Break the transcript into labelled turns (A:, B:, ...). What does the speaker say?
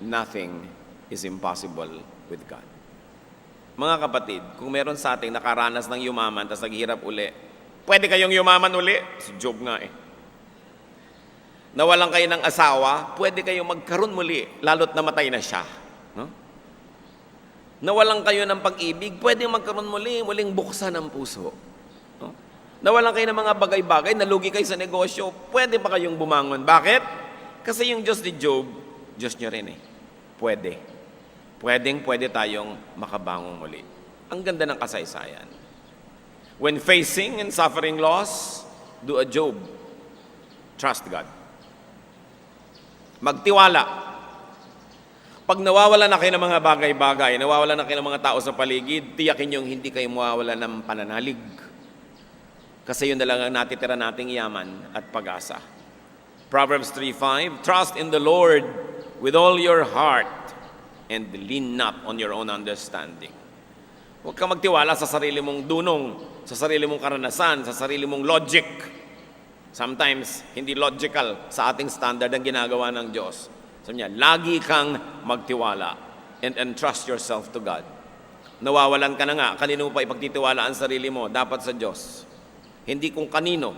A: nothing is impossible with God. Mga kapatid, kung meron sa ating nakaranas ng yumaman tapos naghihirap uli, pwede kayong yumaman uli? Si Job nga eh. Nawalan kayo ng asawa, pwede kayong magkaroon muli, lalo't namatay na siya. No? Nawalan kayo ng pag-ibig, pwede magkaroon muli, muling buksan ang puso. No? Nawalan kayo ng mga bagay-bagay, nalugi kayo sa negosyo, pwede pa kayong bumangon. Bakit? Kasi yung Diyos ni Job, Diyos niyo rin eh. Pwede. Pwedeng pwede tayong makabangon muli. Ang ganda ng kasaysayan. When facing and suffering loss, do a Job. Trust God. Magtiwala. Pag nawawala na kayo ng mga bagay-bagay, nawawala na kayo ng mga tao sa paligid, tiyakin yung hindi kayo mawawala ng pananalig. Kasi yun na lang ang natitira nating yaman at pag-asa. Proverbs 3.5, Trust in the Lord with all your heart and lean not on your own understanding. Huwag kang magtiwala sa sarili mong dunong, sa sarili mong karanasan, sa sarili mong logic. Sometimes, hindi logical sa ating standard ang ginagawa ng Diyos. Sabi niya, lagi kang magtiwala and entrust yourself to God. Nawawalan ka na nga, kanino pa ipagtitiwala ang sarili mo? Dapat sa Diyos. Hindi kung kanino,